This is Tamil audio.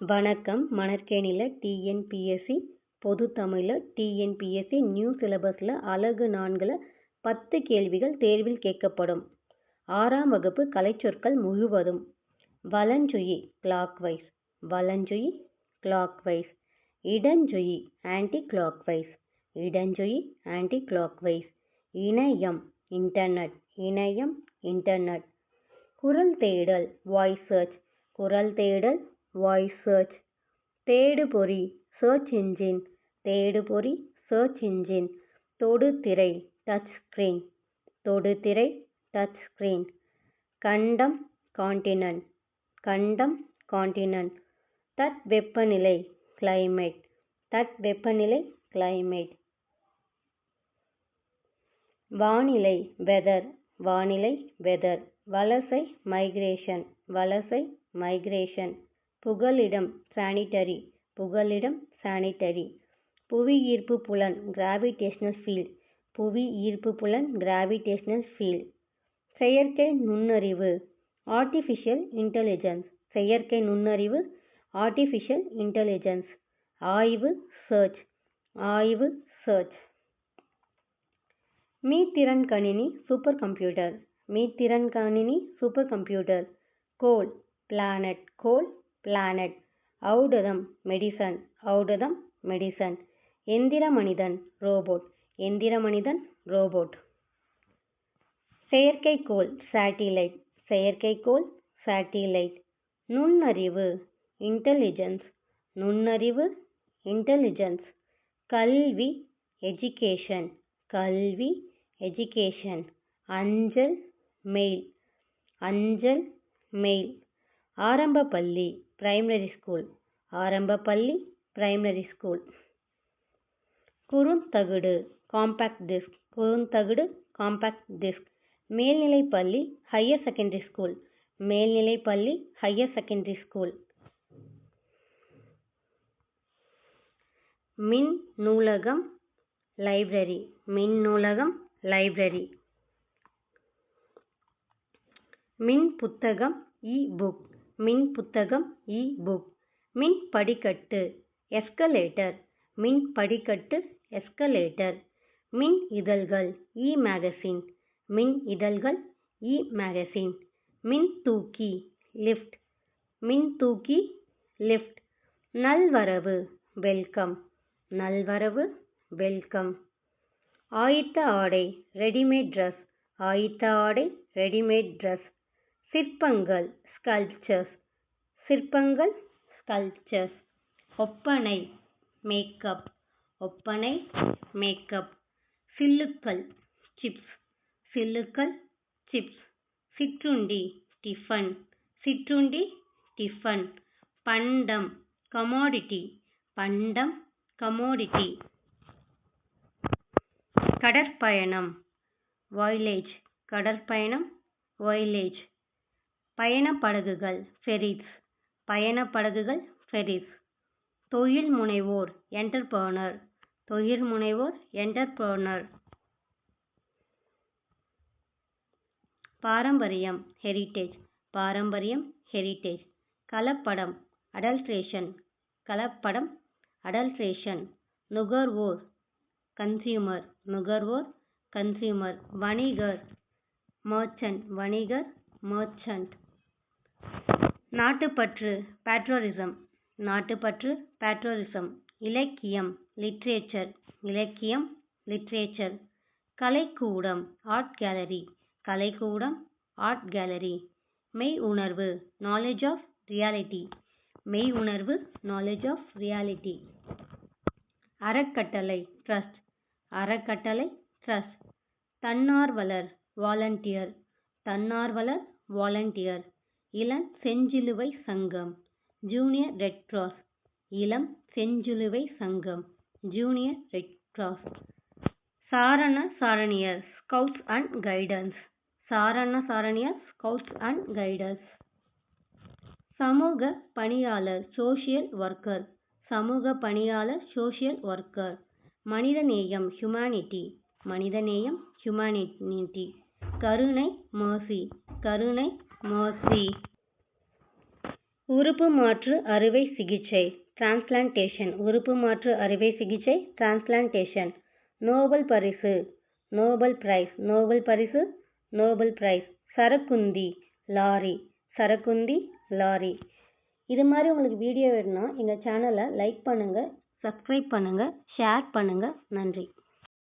வணக்கம். மணற்கேணியில் டிஎன்பிஎஸ்சி பொது தமிழில் டிஎன்பிஎஸ்சி நியூ சிலபஸில் அழகு நான்கில் பத்து கேள்விகள் தேர்வில் கேட்கப்படும். ஆறாம் வகுப்பு கலைச்சொற்கள் முழுவதும். வலஞ்சுயி கிளாக்வைஸ் வலஞ்சுயி கிளாக்வைஸ் இடஞ்சுயி ஆன்டி கிளாக்வைஸ் இடஞ்சுயி ஆன்டி கிளாக்வைஸ் இணையம் இன்டர்நெட் இணையம் இன்டர்நெட் குரல் தேடல் வாய்ஸ் சர்ச் குரல் தேடல் வாய்ஸ் சர்ச் தேடுபொறி சர்ச் என்ஜின் தேடுபொறி சர்ச் என்ஜின் தொடுதிரை டச் ஸ்கிரீன் தொடுதிரை டச் ஸ்க்ரீன் கண்டம் காண்டினன்ட் கண்டம் காண்டினன்ட் தட்வெப்பநிலை கிளைமேட் தட்வெப்பநிலை கிளைமேட் வானிலை வெதர் வானிலை வெதர் வலசை மைக்ரேஷன் வலசை மைக்ரேஷன் புகலிடம் சானிட்டரி புகலிடம் சானிட்டரி புவி ஈர்ப்பு புலன் கிராவிடேஷனல் ஃபீல்ட் புவி ஈர்ப்பு புலன் கிராவிடேஷனல் ஃபீல்ட் செயற்கை நுண்ணறிவு ஆர்டிஃபிஷியல் இன்டெலிஜென்ஸ் செயற்கை நுண்ணறிவு ஆர்டிஃபிஷியல் இன்டெலிஜென்ஸ் ஆய்வு சர்ச் ஆய்வு சர்ச் மீத்திறன் கணினி சூப்பர் கம்ப்யூட்டர் மீத்திறன் கணினி super computer goal planet goal planet ஔடதம் medicine ஔடதம் மெடிசன் எந்திர மனிதன் ரோபோட் எந்திர மனிதன் ரோபோட் செயற்கைக்கோள் சேட்டிலைட் செயற்கைக்கோள் சேட்டிலைட் நுண்ணறிவு இன்டெலிஜென்ஸ் நுண்ணறிவு இன்டெலிஜென்ஸ் கல்வி எஜுகேஷன் கல்வி எஜுகேஷன் அஞ்சல் மெயில் அஞ்சல் மெயில் ஆரம்ப பள்ளி. பிரைமரி ஸ்கூல் ஆரம்ப பள்ளி பிரைமரி ஸ்கூல் குறுந்தகுடு காம்பேக்ட் டிஸ்க் குறுந்தகுடு காம்பேக்ட் டிஸ்க் மேல்நிலை பள்ளி ஹையர் செகண்டரி ஸ்கூல் மேல்நிலை பள்ளி ஹையர் செகண்டரி ஸ்கூல் மின் நூலகம் லைப்ரரி மின் நூலகம் லைப்ரரி மின் புத்தகம் இ புக் மின் புத்தகம் இ புக். மின் படிக்கட்டு எஸ்கலேட்டர். மின் படிக்கட்டு எஸ்கலேட்டர். மின் இதழ்கள் இ மேகசின். மின் இதழ்கள் இ மேகசின். மின் தூக்கி லிஃப்ட். மின் தூக்கி லிஃப்ட். நல்வரவு வெல்கம். நல்வரவு வெல்கம். ஆயத்த ஆடை ரெடிமேட் ட்ரெஸ். ஆயத்த ஆடை ரெடிமேட் ட்ரெஸ். சிற்பங்கள் ஸ்கல்ச்சர்ஸ் சிற்பங்கள் ஸ்கல்ச்சர்ஸ் ஒப்பனை மேக்கப் ஒப்பனை மேக்கப் சில்லுக்கள் சிப்ஸ் சில்லுக்கள் சிப்ஸ் சிற்றுண்டி டிஃபன் சிற்றுண்டி டிஃபன் பண்டம் கமாடிட்டி பண்டம் கமோடிட்டி கடற்பயணம். வாய்லேஜ் கடற்பயணம் வாய்லேஜ் பயணப்படகுகள் ஃபெரிஸ். பயணப்படகுகள் ஃபெரிஸ். தொழில் முனைவோர் என்டர்பிரனர். தொழில் முனைவோர் என்டர்பிரனர். பாரம்பரியம் ஹெரிட்டேஜ். பாரம்பரியம் ஹெரிட்டேஜ். கலப்படம் அடல்ட்ரேஷன். கலப்படம் அடல்ட்ரேஷன். நுகர்வோர் கன்சியூமர். நுகர்வோர் கன்சியூமர். வணிகர் மர்ச்சன்ட். வணிகர் மர்ச்சன்ட். நாட்டுப்பற்று பேட்ரோரிசம் நாட்டுப்பற்று பேட்ரோரிசம் இலக்கியம் லிட்ரேச்சர் இலக்கியம் லிட்ரேச்சர் கலைக்கூடம் ஆர்ட் கேலரி கலைக்கூடம் ஆர்ட் கேலரி மெய் உணர்வு நாலேஜ் ஆஃப் ரியாலிட்டி மெய் உணர்வு நாலேஜ் ஆஃப் ரியாலிட்டி அறக்கட்டளை ட்ரஸ்ட் அறக்கட்டளை ட்ரஸ்ட் தன்னார்வலர் வாலண்டியர் தன்னார்வலர் வாலண்டியர் இளம் செஞ்சிலுவை சங்கம். ஜூனியர் ரெட் கிராஸ் இளம் செஞ்சிலுவை சங்கம். ஜூனியர் ரெட் கிராஸ் சாரண சாரணியர் ஸ்கவுட்ஸ் அண்ட் கைடன்ஸ் சாரண சாரணியர் ஸ்கவுட்ஸ் அண்ட் கைடன்ஸ் சமூக பணியாளர் சோஷியல் ஒர்க்கர் சமூக பணியாளர் சோஷியல் ஒர்க்கர் மனிதநேயம் ஹியூமானிட்டி மனிதநேயம் ஹியூமானிட்டி கருணை மர்சி கருணை மாசி. உறுப்பு மாற்று அறுவை சிகிச்சை டிரான்ஸ்பிளான்டேஷன் உறுப்பு மாற்று அறுவை சிகிச்சை டிரான்ஸ்பிளான்டேஷன் நோபல் பரிசு நோபல் பிரைஸ் நோபல் பரிசு நோபல் பிரைஸ் சரக்குந்தி லாரி. சரக்குந்தி லாரி. இது மாதிரி உங்களுக்கு வீடியோ வேணும்னா எங்கள் சேனலை லைக் பண்ணுங்கள் சப்ஸ்கிரைப் பண்ணுங்கள் ஷேர் பண்ணுங்கள் நன்றி.